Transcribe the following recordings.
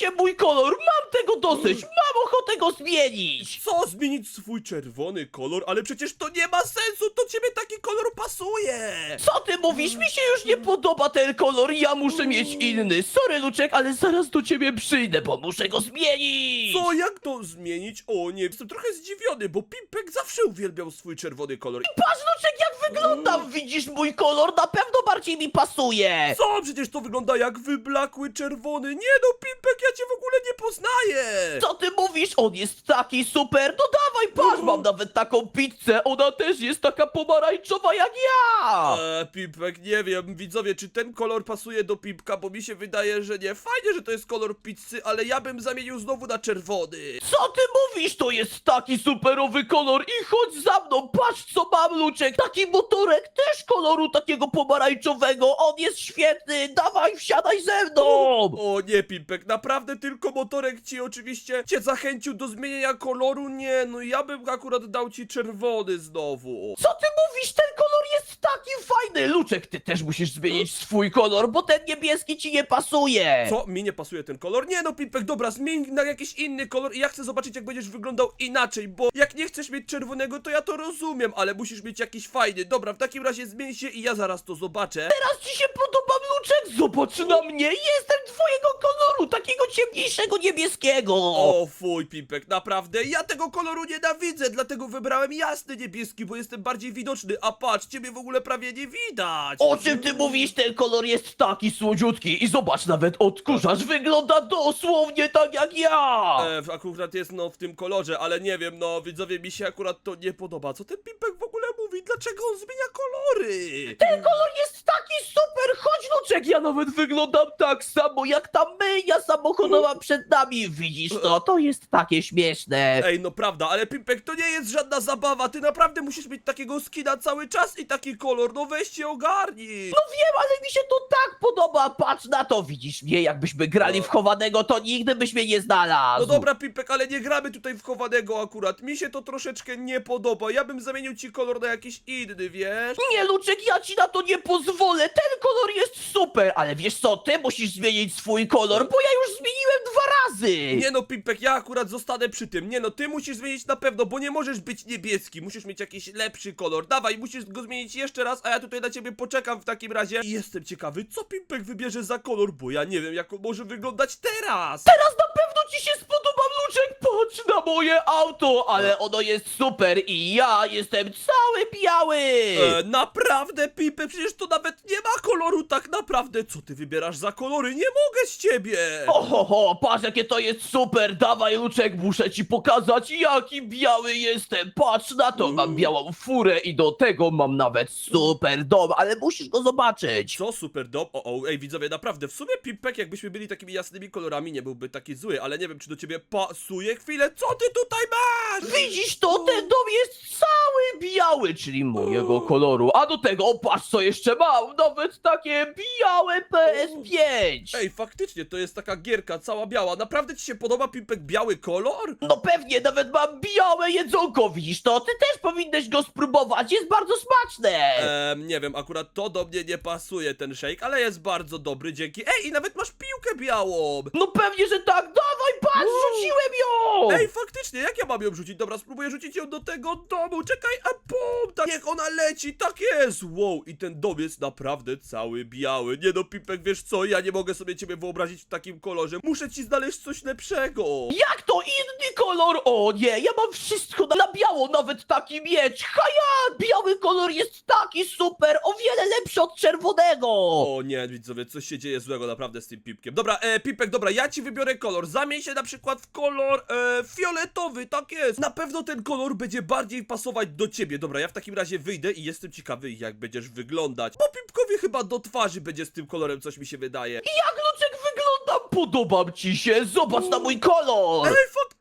się mój kolor, mam tego dosyć, mam ochotę go zmienić! Co zmienić swój czerwony kolor? Ale przecież to nie ma sensu, to ciebie taki kolor pasuje! Co ty mówisz? Mi się już nie podoba ten kolor, ja muszę mieć inny. Sorry, Luczek, ale zaraz do ciebie przyjdę, bo muszę go zmienić! Co, jak to zmienić? O nie, jestem trochę zdziwiony, bo Pimpek zawsze uwielbiał swój czerwony kolor. Patrz, Luczek, jak wyglądam! Widzisz mój kolor? Na pewno bardziej mi pasuje! Co? Przecież to wygląda jak wyblakły czerwony. Nie no, Pimpek, ja cię w ogóle nie poznaję! Co ty mówisz? On jest taki super! No dawaj, patrz, mam nawet taką pizzę, ona też jest taka pomarańczowa jak ja! Eee, Pimpek, nie wiem, widzowie, czy ten kolor pasuje do Pimpka, bo mi się wydaje, że nie. Fajnie, że to jest kolor pizzy, ale ja bym zamienił znowu na czerwony. Co ty mówisz? To jest taki superowy kolor i chodź za mną, patrz co mam, Luczek! Taki motorek też koloru takiego pomarańczowego, on jest świetny, dawaj, wsiadaj ze mną! O nie, Pimpek, naprawdę tylko motorek ci oczywiście cię zachęcił do zmienienia koloru? Nie, no ja bym akurat dał ci czerwony znowu. Co ty mówisz? Ten kolor jest taki fajny! Luczek, ty też musisz zmienić swój kolor, bo ten niebieski ci nie pasuje! Co? Mi nie pasuje ten kolor? Nie no, Pimpek, dobra, zmień na jakiś inny kolor i ja chcę zobaczyć, jak będziesz wyglądał inaczej, bo jak nie chcesz mieć czerwonego, to ja to rozumiem, ale musisz mieć jakiś fajny. Dobra, w takim razie zmień się i ja zaraz to zobaczę. Teraz ci się podoba Luczek? Zobacz na mnie, jestem twojego koloru, takiego ciemniejszego niebieskiego! O fuj, Pimpek, naprawdę, ja tego koloru nienawidzę, dlatego wybrałem jasny niebieski, bo jestem bardziej widoczny, a patrz, ciebie w ogóle prawie nie widać. O czym ty mówisz? Ten kolor jest taki słodziutki i zobacz, nawet odkurzacz wygląda dosłownie tak jak ja! E, akurat jest no w tym kolorze, ale nie wiem, no widzowie mi się akurat to nie podoba. Co ten Pimpek w ogóle mówi? Dlaczego on zmienia kolory? Ten kolor jest taki super, chodź Luczek, ja nawet wyglądam tak samo jak ta myja samochodowa przed nami, widzisz to? To jest takie śmieszne. Ej, no prawda, ale Pimpek to nie jest żadna zabawa, ty naprawdę musisz mieć takiego skina cały czas i taki kolor, no weź się ogarnij. No wiem, ale mi się to tak podoba, patrz na to, widzisz mnie, jakbyśmy grali w chowanego, to nigdy byś mnie nie znalazł. No dobra, Pimpek, ale nie gramy tutaj w chowanego akurat. Mi się to troszeczkę nie podoba. Ja bym zamienił ci kolor na jakiś inny, wiesz? Nie, Luczek, ja ci na to nie pozwolę. Ten kolor jest super, ale wiesz co, ty musisz zmienić swój kolor, bo ja już zmieniłem dwa razy. Nie no, Pimpek, ja akurat zostanę przy tym. Nie no, ty musisz zmienić na pewno, bo nie możesz być niebieski. Musisz mieć jakiś lepszy kolor. Dawaj, musisz go zmienić jeszcze raz, a ja tutaj na ciebie poczekam w takim razie. I jestem ciekawy, co Pimpek wybierze za kolor, bo ja nie wiem, jak on może wyglądać teraz. Teraz na pewno ci się moje auto, ale ono jest super i ja jestem cały biały. E, naprawdę, Pimpek, przecież to nawet nie ma koloru tak naprawdę. Co ty wybierasz za kolory? Nie mogę z ciebie. Ohoho, patrz jakie to jest super, dawaj Luczek, muszę ci pokazać jaki biały jestem, patrz na to, mam białą furę i do tego mam nawet super dom, ale musisz go zobaczyć. Co, super dom? O, o, ej, widzowie, naprawdę, w sumie Pimpek, jakbyśmy byli takimi jasnymi kolorami, nie byłby taki zły, ale nie wiem, czy do ciebie pasuje. Chwilę, co ty tutaj masz? Widzisz to, ten dom jest cały biały, czyli mojego koloru, a do tego, o, patrz co jeszcze mam, nawet takie białe PS5. Ej, faktycznie, to jest taka gierka, cała biała. Naprawdę ci się podoba, Pimpek, biały kolor? No pewnie, nawet mam białe jedzonko, widzisz to? Ty też powinieneś go spróbować, jest bardzo smaczne. Ehm, nie wiem, akurat to do mnie nie pasuje, ten shake, ale jest bardzo dobry, dzięki. Ej, i nawet masz piłkę białą! No pewnie, że tak, dawaj, patrz, rzuciłem ją! Ej, faktycznie, jak ja mam ją rzucić? Dobra, spróbuję rzucić ją do tego domu. Czekaj, a pum, tak niech ona leci, tak jest. Wow, i ten dom jest naprawdę cały biały. Nie no, Pipek, wiesz co, ja nie mogę sobie ciebie wyobrazić w takim kolorze. Muszę ci znaleźć coś lepszego. Jak to inny kolor? O nie, ja mam wszystko na, na biało, nawet taki miecz. Haja, biały kolor jest taki super, o wiele lepszy od czerwonego. O nie, widzowie, coś się dzieje złego naprawdę z tym Pipkiem. Dobra, e, Pipek, dobra, ja ci wybiorę kolor. Zamień się na przykład w kolor e, fioletowy, tak jest. Na pewno ten kolor będzie bardziej pasować do ciebie. Dobra, ja w takim razie wyjdę i jestem ciekawy, jak będziesz wyglądać. Bo Pipkowi chyba do twarzy będzie z tym kolorem, coś mi się wydaje. Jak Luczek wyglądam? Podobam ci się, zobacz na mój kolor. Ej,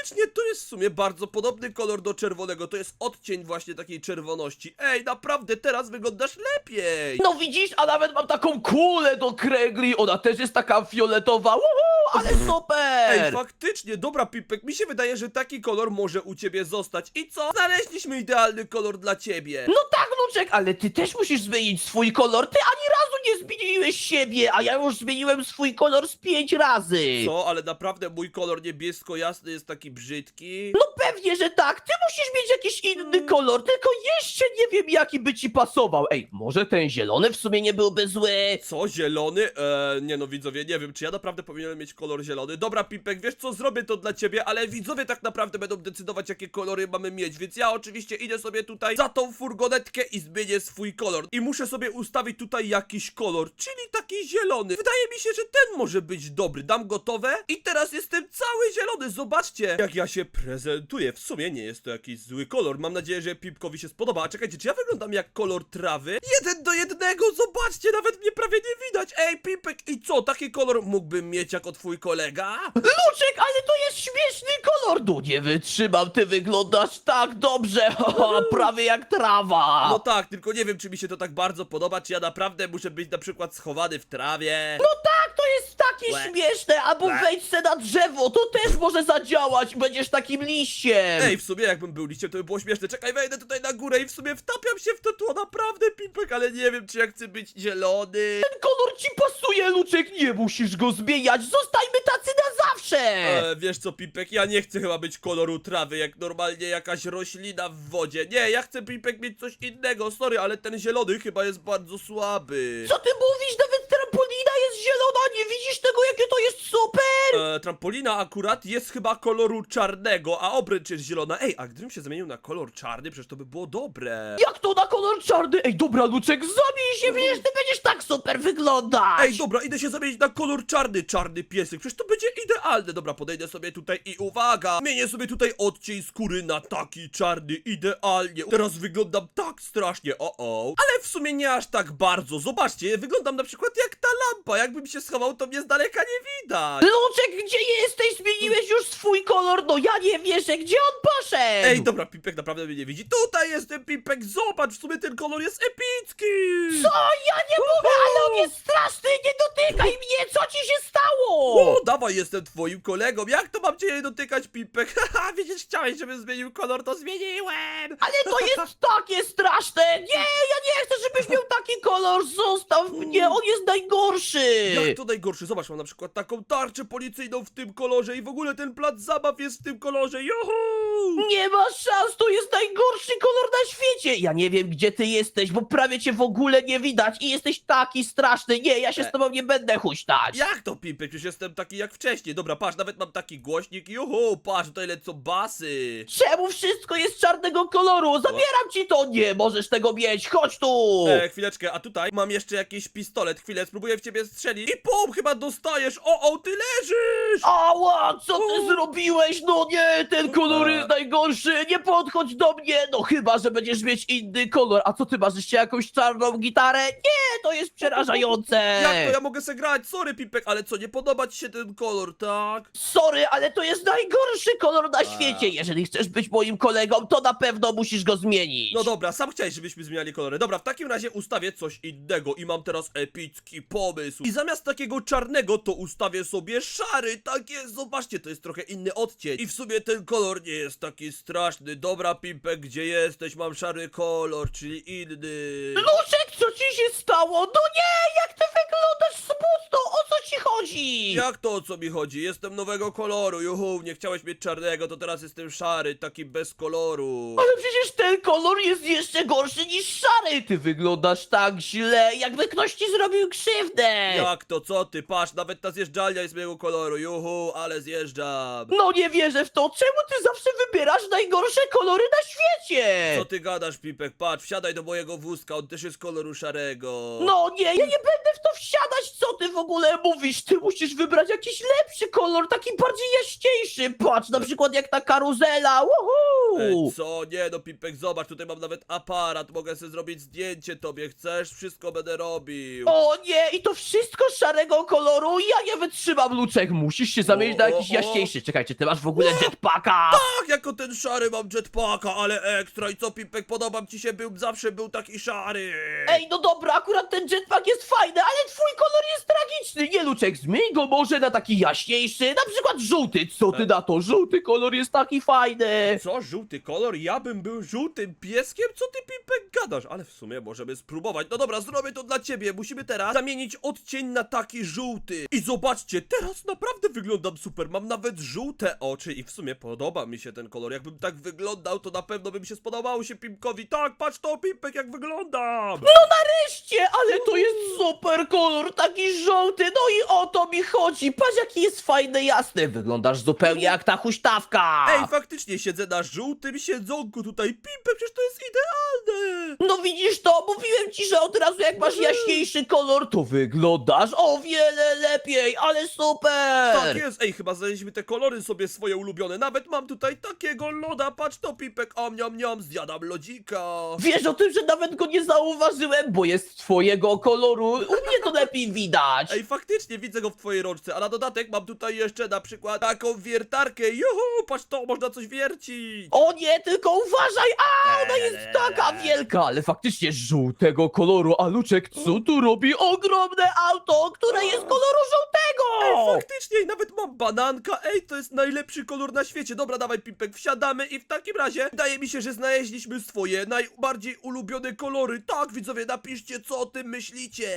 faktycznie, to jest w sumie bardzo podobny kolor do czerwonego. To jest odcień właśnie takiej czerwoności. Ej, naprawdę, teraz wyglądasz lepiej. No widzisz, a nawet mam taką kulę do kręgli, ona też jest taka fioletowa, uhu, ale super! Ej, faktycznie, dobra Pipek, mi się wydaje, że taki kolor może u ciebie zostać. I co? Znaleźliśmy idealny kolor dla ciebie. No tak, Luczek, ale ty też musisz zmienić swój kolor. Ty ani razu nie zmieniłeś siebie, a ja już zmieniłem swój kolor z pięć razy. Co? Ale naprawdę mój kolor niebiesko-jasny jest taki brzydki? No pewnie, że tak. Ty musisz mieć jakiś inny kolor, tylko jeszcze nie wiem, jaki by ci pasował. Ej, może ten zielony w sumie nie byłby zły? Co, zielony? Eee, nie no, widzowie, nie wiem, czy ja naprawdę powinienem mieć kolor zielony. Dobra, Pipek, wiesz co, zrobię to dla ciebie, ale widzowie tak naprawdę będą decydować, jakie kolory mamy mieć, więc ja oczywiście idę sobie tutaj za tą furgonetkę i zmienię swój kolor. I muszę sobie ustawić tutaj jakiś kolor, czyli taki zielony. Wydaje mi się, że ten może być dobry. Dam gotowe i teraz jestem cały zielony. Zobaczcie, jak ja się prezentuję. W sumie nie jest to jakiś zły kolor. Mam nadzieję, że Pipkowi się spodoba. A czekajcie, czy ja wyglądam jak kolor trawy? Jeden do jednego, zobaczcie, nawet mnie prawie nie widać. Ej, Pipek, i co, taki kolor mógłbym mieć jako twój kolega? Luczek, ale to jest śmieszny kolor. No nie wytrzymam, ty wyglądasz tak dobrze. Prawie jak trawa. No tak, tylko nie wiem, czy mi się to tak bardzo podoba, czy ja naprawdę muszę być na przykład schowany w trawie. No tak, to jest takie Łe. śmieszne, albo Łe. wejdź se na drzewo, to też może zadziałać, będziesz takim liściem. Ej, w sumie jakbym był liściem, to by było śmieszne. Czekaj, wejdę tutaj na górę i w sumie wtapiam się w to tło, naprawdę, Pipek, ale nie wiem, czy ja chcę być zielony. Ten kolor ci pasuje, Luczek, nie musisz go zmieniać, zostajmy tacy na zawsze. E, wiesz co, Pipek, ja nie chcę chyba być koloru trawy, jak normalnie jakaś roślina w wodzie. Nie, ja chcę, Pipek, mieć coś innego, sorry, ale ten zielony chyba jest bardzo słaby. Co ty mówisz, nawet trampolina jest zielona, nie widzisz tego, jakie to jest super? E, trampolina akurat jest chyba koloru czarnego, a obręcz jest zielona. Ej, a gdybym się zamienił na kolor czarny, przecież to by było dobre. Jak to na kolor czarny? Ej, dobra, Luczek, zamień się, przecież ty będziesz tak super wyglądać. Ej, dobra, idę się zamienić na kolor czarny, czarny piesek, przecież to będzie idealne. Dobra, podejdę sobie tutaj i uwaga, mienię sobie tutaj odcień skóry na taki czarny, idealnie. Teraz wyglądam tak strasznie, o o. Ale w sumie nie aż tak bardzo, zobaczcie, wyglądam na przykład jak ta lampa, jakbym się schował, to mnie z daleka nie widać. Luczek, gdzie jesteś? Zmieniłeś już swój kolor, no ja nie wierzę, gdzie on poszedł? Ej, dobra, Pipek naprawdę mnie nie widzi. Tutaj jestem, Pipek, zobacz, w sumie ten kolor jest epicki. Co? Ja nie mówię, ale on jest straszny, nie dotykaj mnie, co ci się stało? O, dawaj, jestem twoim kolegą. Jak to mam cię nie dotykać, Pipek? Haha, widzisz, chciałeś, żebym zmienił kolor, to zmieniłem. Ale to jest takie straszne! Nie, ja nie chcę, żebyś miał taki kolor! Zostaw mnie, on jest najgorszy! Jak to najgorszy? Zobacz, mam na przykład taką tarczę policyjną w tym kolorze i w ogóle ten plac zabaw jest w tym kolorze. Juhu! Nie ma szans, to jest najgorszy kolor na świecie! Ja nie wiem, gdzie ty jesteś, bo prawie cię w ogóle nie widać i jesteś taki straszny! Nie, ja się z tobą nie będę huśtać! Jak to, Pipek? Przecież jestem taki jak wcześniej. Dobra, patrz, nawet mam taki głośnik. Juhu, patrz, tutaj lecą basy. Czemu wszystko jest czarnego koloru? Zabieram ci to! Nie możesz tego mieć, chodź tu! E, chwileczkę, a tutaj mam jeszcze jakiś pistolet. Chwilę, spróbuję w ciebie strzelić. I pum, chyba dostajesz. O, o, ty leżysz! Ała, co ty zrobiłeś? No nie, ten kolor E. jest najgorszy, nie podchodź do mnie, no chyba, że będziesz mieć inny kolor. A co ty masz jeszcze jakąś czarną gitarę? Nie, to jest przerażające. Jak to ja mogę se grać? Sorry, Pipek, ale co, nie podoba ci się ten kolor, tak? Sorry, ale to jest najgorszy kolor na A. świecie. Jeżeli chcesz być moim kolegą, to na pewno musisz go zmienić. No dobra, sam chciałeś, żebyśmy zmieniali kolory. Dobra, w takim razie ustawię coś innego i mam teraz epicki pomysł. I zamiast takiego czarnego, to ustawię sobie szary. Tak jest, zobaczcie, to jest trochę inny odcień. I w sumie ten kolor nie jest taki straszny. Dobra, Pimpek, gdzie jesteś? Mam szary kolor, czyli inny. Luczek, co ci się stało? No nie, jak ty wyglądasz smutno, o co ci chodzi? Jak to o co mi chodzi? Jestem nowego koloru, juhu, nie chciałeś mieć czarnego, to teraz jestem szary, taki bez koloru. Ale przecież ten kolor jest jeszcze gorszy niż szary. Ty wyglądasz tak źle, jakby ktoś ci zrobił krzywdę. Jak to, co ty? Patrz, nawet ta zjeżdżalnia jest mojego koloru, juhu, ale zjeżdżam. No nie wierzę w to. Czemu ty zawsze wybierasz najgorsze kolory na świecie? Co ty gadasz, Pipek? Patrz, wsiadaj do mojego wózka, on też jest koloru szarego. No nie, ja nie będę w to wsiadać. Co ty w ogóle mówisz? Ty musisz wybrać jakiś lepszy kolor, taki bardziej jaśniejszy. Patrz, na przykład jak ta karuzela. Ej, co? Nie no, Pipek, zobacz, tutaj mam nawet aparat, mogę sobie zrobić zdjęcie tobie, chcesz? Wszystko będę robił. O nie, i to wszystko szarego koloru? Ja nie wytrzymam, Luczek. Musisz się zamienić na jakiś o, o. jaśniejszy. Czekajcie, ty masz w ogóle jetpacka. Tak, jako ten szary mam jetpacka, ale ekstra i co, Pipek, podobam ci się, był, zawsze był taki szary. Ej, no dobra, akurat ten jetpack jest fajny, ale twój kolor jest tragiczny. Nie, Luczek, zmień go może na taki jaśniejszy, na przykład żółty. Co ty na to? Żółty kolor jest taki fajny. Co, żółty kolor? Ja bym był żółtym pieskiem? Co ty, Pimpek, gadasz? Ale w sumie możemy spróbować. No dobra, zrobię to dla ciebie. Musimy teraz zamienić odcień na taki żółty. I zobaczcie, teraz naprawdę wyglądam super. Mam nawet żółte oczy i w sumie podoba mi się ten kolor. Jakbym tak wyglądał, to na pewno by mi się spodobało się Pimpkowi. Tak, patrz to, Pimpek, jak wyglądam. Wreszcie, ale to jest super kolor, taki żółty, no i o to mi chodzi. Patrz jaki jest fajny, jasny. Wyglądasz zupełnie jak ta huśtawka. Ej, faktycznie siedzę na żółtym siedzonku tutaj. Pimpek, przecież to jest idealne. No widzisz to, mówiłem ci, że od razu jak masz jaśniejszy kolor, to wyglądasz o wiele lepiej, ale super! Tak jest, ej, chyba znaleźliśmy te kolory sobie swoje ulubione. Nawet mam tutaj takiego loda, patrz to, Pipek, om zjadam lodzika. Wiesz o tym, że nawet go nie zauważyłem, bo jest twojego koloru. U mnie to lepiej widać. Ej, faktycznie widzę go w twojej rączce, a na dodatek mam tutaj jeszcze na przykład taką wiertarkę. Juhu, patrz to, można coś wiercić. O nie, tylko uważaj! A, ona jest taka wielka, ale faktycznie żółtego koloru. A Luczek, co tu robi? Ogromne auto, które jest koloru żółtego! Ej, faktycznie, nawet mam bananka. Ej, to jest najlepszy kolor na świecie. Dobra, dawaj, Pipek, wsiadamy i w takim razie wydaje mi się, że znaleźliśmy swoje najbardziej ulubione kolory. Tak, widzowie, napiszcie, co o tym myślicie.